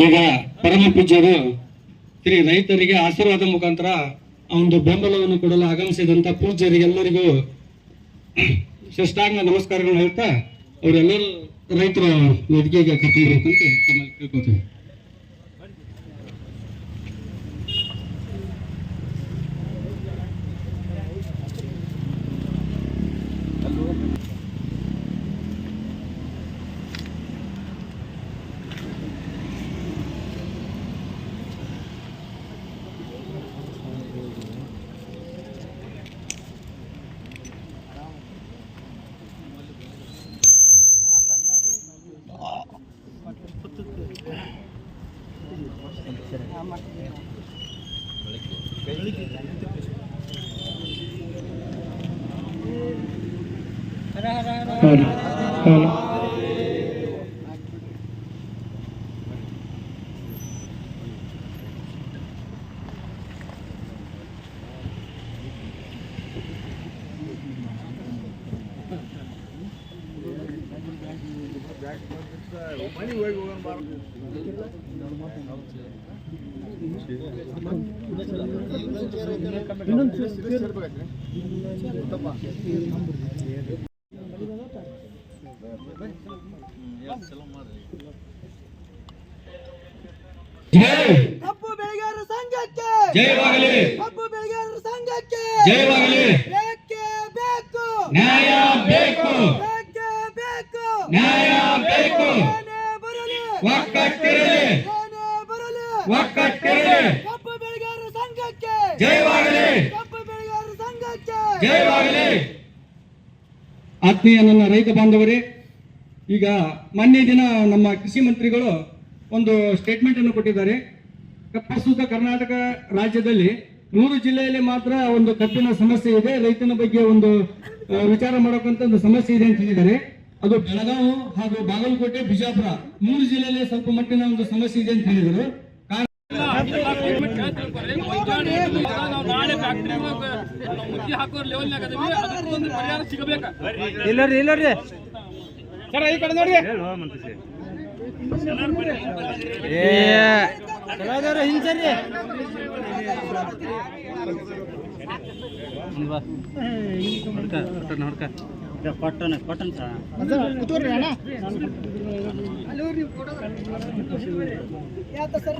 ಈಗ ಪರಮ ಪೂಜ್ಯರು ಶ್ರೀ ರೈತರಿಗೆ ಆಶೀರ್ವಾದ ಮುಖಾಂತರ ಒಂದು ಬೆಂಬಲವನ್ನು ಕೊಡಲು ಆಗಮಿಸಿದಂತ ಪೂಜ್ಯರಿಗೆಲ್ಲರಿಗೂ ಶ್ರೇಷ್ಠಾಂಗ ನಮಸ್ಕಾರಗಳನ್ನು ಹೇಳ್ತಾ ಅವರೆಲ್ಲರೂ ರೈತರ ವೇದಿಕೆಗೆ ಕರ್ಕೊಂಡ್ಬೇಕಂತ ತಮ್ಮಲ್ಲಿ ಕೇಳ್ಕೊತೀವಿ ಹೌದು ಹೌದು ಜೈ ಕಬ್ಬು ಬೆಳೆಗಾರರ ಸಂಘಕ್ಕೆ. ಜಯವಾಗಲಿ ಕಬ್ಬು ಬೆಳೆಗಾರರ ಸಂಘಕ್ಕೆ. ಜಯವಾಗಲಿ ಬೇಕೇ ಬೇಕು? ನ್ಯಾಯ ಒಕ್ಕಟ್ಟಿರಲಿ ಕಬ್ಬು ಬೆಳೆಗಾರರ ಸಂಘಕ್ಕೆ. ಜಯವಾಗಲಿ. ಕಬ್ಬು ಬೆಳೆಗಾರರ ಸಂಘಕ್ಕೆ. ಜಯವಾಗಲಿ. ಆತ್ಮೀಯ ನನ್ನ ರೈತ ಬಾಂಧವರೇ ಈಗ ಮೊನ್ನೆ ದಿನ ನಮ್ಮ ಕೃಷಿ ಮಂತ್ರಿಗಳು ಒಂದು ಸ್ಟೇಟ್ಮೆಂಟ್ ಅನ್ನು ಕೊಟ್ಟಿದ್ದಾರೆ. ಪ್ರಸ್ತುತ ಕರ್ನಾಟಕ ರಾಜ್ಯದಲ್ಲಿ ನೂರು ಜಿಲ್ಲೆಯಲ್ಲಿ ಮಾತ್ರ ಒಂದು ಕಬ್ಬಿನ ಸಮಸ್ಯೆ ಇದೆ. ರೈತನ ಬಗ್ಗೆ ಒಂದು ವಿಚಾರ ಮಾಡೋಕಂತ ಒಂದು ಸಮಸ್ಯೆ ಇದೆ ಅಂತ ಹೇಳಿದ್ದಾರೆ. ಅದು ಬೆಳಗಾವಿ ಹಾಗೂ ಬಾಗಲಕೋಟೆ ಬಿಜಾಪುರ ಮೂರು ಜಿಲ್ಲೆಯಲ್ಲಿ ಸ್ವಲ್ಪ ಮಟ್ಟಿನ ಒಂದು ಸಮಸ್ಯೆ ಇದೆ ಅಂತ ಹೇಳಿದರು. ನಾಳೆ ಫ್ಯಾಕ್ಟ್ರಿ ಮುಚ್ಚಿ ಹಾಕೋ ಲೆವೆಲ್ನಾಗ ಅದಕ್ಕೊಂದು ಪರಿಹಾರ ಸಿಗಬೇಕ ಇಲ್ಲರಿ ಇಲ್ಲರಿ ಸರ್. ಈ ಕಡೆ ನೋಡಿ ಏ ಚಲೋ ಅದಾರ ಹಿಂಸರಿ ಹುಡ್ಕ ನೋಡ್ಕ. ಪಟ್ಟಣ ಪಟ್ಟಣ ಯಾತ ಸರ್?